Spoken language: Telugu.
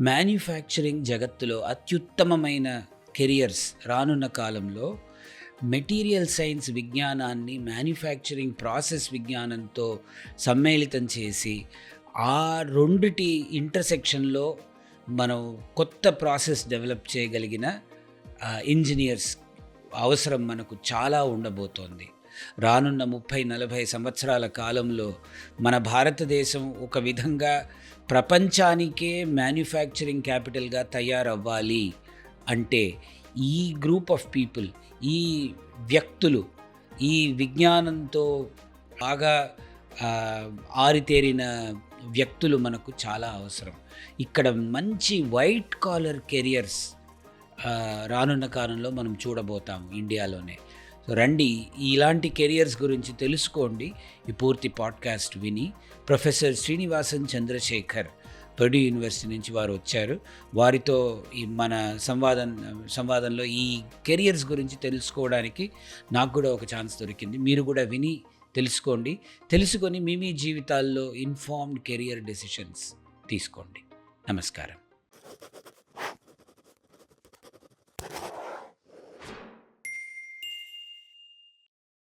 మ్యానుఫ్యాక్చరింగ్ జగత్తులో అత్యుత్తమమైన కెరియర్స్ రానున్న కాలంలో మెటీరియల్ సైన్స్ విజ్ఞానాన్ని మ్యానుఫ్యాక్చరింగ్ ప్రాసెస్ విజ్ఞానంతో సమ్మేళితం చేసి ఆ రెండిటి ఇంటర్సెక్షన్లో మనం కొత్త ప్రాసెస్ డెవలప్ చేయగలిగిన ఇంజనీర్స్ అవసరం మనకు చాలా ఉండబోతోంది. రానున్న ముప్పై నలభై సంవత్సరాల కాలంలో మన భారతదేశం ఒక విధంగా ప్రపంచానికే మ్యానుఫ్యాక్చరింగ్ క్యాపిటల్గా తయారవ్వాలి అంటే ఈ గ్రూప్ ఆఫ్ పీపుల్ ఈ వ్యక్తులు ఈ విజ్ఞానంతో బాగా ఆరితేరిన వ్యక్తులు మనకు చాలా అవసరం. ఇక్కడ మంచి వైట్ కాలర్ కెరియర్స్ రానున్న కాలంలో మనం చూడబోతాము ఇండియాలోనే. రండి ఇలాంటి కెరియర్స్ గురించి తెలుసుకోండి. ఈ పూర్తి పాడ్కాస్ట్ విని professor Srinivasan Chandrasekhar Purdue university నుంచి వారు వచ్చారు. వారితో ఈ మన సంవాదం సంవాదంలో ఈ కెరియర్స్ గురించి తెలుసుకోవడానికి నాకు కూడా ఒక ఛాన్స్ దొరికింది. మీరు కూడా విని తెలుసుకోండి. తెలుసుకొని మీ మీ జీవితాల్లో ఇన్ఫార్మ్డ్ కెరియర్ డెసిషన్స్ తీసుకోండి. నమస్కారం.